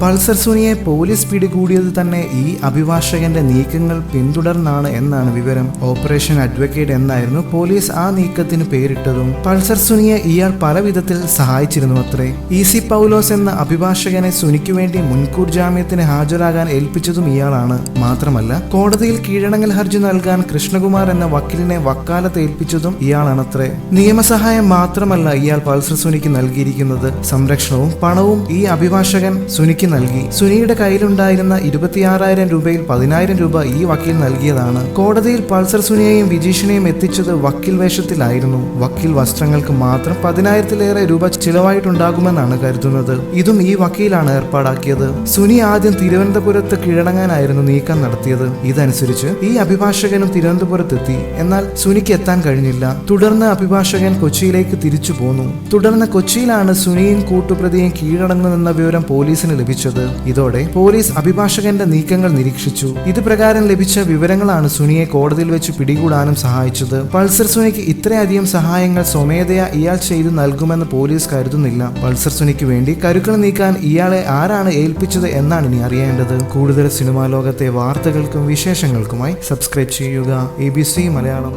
Pulsar സുനിയെ police പിടികൂടിയത് തന്നെ ഈ അഭിഭാഷകന്റെ നീക്കങ്ങൾ പിന്തുടർന്നാണ് എന്നാണ് വിവരം. ഓപ്പറേഷൻ അഡ്വക്കേറ്റ് എന്നായിരുന്നു പോലീസ് ആ നീക്കത്തിന് പേരിട്ടതും. പൾസർ സുനിയെ ഇയാൾ പല വിധത്തിൽ സഹായിച്ചിരുന്നു അത്രേ. ഇ സി പൗലോസ് എന്ന അഭിഭാഷകനെ സുനിക്ക് വേണ്ടി മുൻകൂർ ജാമ്യത്തിന് ഹാജരാകാൻ ഏൽപ്പിച്ചതും ഇയാളാണ്. മാത്രമല്ല കോടതിയിൽ കീഴടങ്ങൽ ഹർജി നൽകാൻ കൃഷ്ണകുമാർ എന്ന വക്കീലിനെ വക്കാലത്ത് ഏൽപ്പിച്ചതും ഇയാളാണത്രേ. നിയമസഹായം മാത്രമല്ല ഇയാൾ പൾസർ സുനിക്ക് നൽകിയിരിക്കുന്നത്. സംരക്ഷണവും പണവും ഈ അഭിഭാഷകൻ സുനിക്ക് നൽകി. സുനിയുടെ കയ്യിലുണ്ടായിരുന്ന ഇരുപത്തിയാറായിരം രൂപയിൽ പതിനായിരം രൂപ ഈ വക്കീൽ നൽകിയതാണ്. കോടതിയിൽ പൾസർ സുനിയെയും വിജീഷിനെയും എത്തിച്ചത് വക്കീൽ വേഷത്തിലായിരുന്നു. വക്കീൽ വസ്ത്രങ്ങൾക്ക് മാത്രം പതിനായിരത്തിലേറെ രൂപ ചിലവായിട്ടുണ്ടാകുമെന്നാണ് കരുതുന്നത്. ഇതും ഈ വക്കീലാണ് ഏർപ്പാടാക്കിയത്. സുനി ആദ്യം തിരുവനന്തപുരത്ത് കീഴടങ്ങാനായിരുന്നു നീക്കം നടത്തിയത്. ഇതനുസരിച്ച് ഈ അഭിഭാഷകനും തിരുവനന്തപുരത്തെത്തി. എന്നാൽ സുനിക്ക് എത്താൻ കഴിഞ്ഞില്ല. തുടർന്ന് അഭിഭാഷകൻ കൊച്ചിയിലേക്ക് തിരിച്ചു പോന്നു. തുടർന്ന് കൊച്ചിയിലാണ് സുനിയും കൂട്ടുപ്രതിയും കീഴടങ്ങുമെന്ന വിവരം പോലീസിന് ലഭിച്ചത് ഇതോടെ പോലീസ് അഭിഭാഷകന്റെ നീക്കങ്ങൾ നിരീക്ഷിച്ചു. ഇത് പ്രകാരം ലഭിച്ച വിവരങ്ങളാണ് സുനിയെ കോടതിയിൽ വെച്ച് പിടികൂടാനും സഹായിച്ചത്. പൾസർ സുനിക്ക് ഇത്രയധികം സഹായങ്ങൾ സ്വമേധയാ ഇയാൾ ചെയ്തു നൽകുമെന്ന് പോലീസ് കരുതുന്നില്ല. പൾസർ സുനിക്ക് വേണ്ടി കരുക്കൾ നീക്കാൻ ഇയാളെ ആരാണ് ഏൽപ്പിച്ചത് എന്നാണ് ഇനി അറിയേണ്ടത്. കൂടുതൽ സിനിമാ ലോകത്തെ വാർത്തകൾക്കും വിശേഷങ്ങൾക്കുമായി സബ്സ്ക്രൈബ് ചെയ്യുക. A B C Malayalam.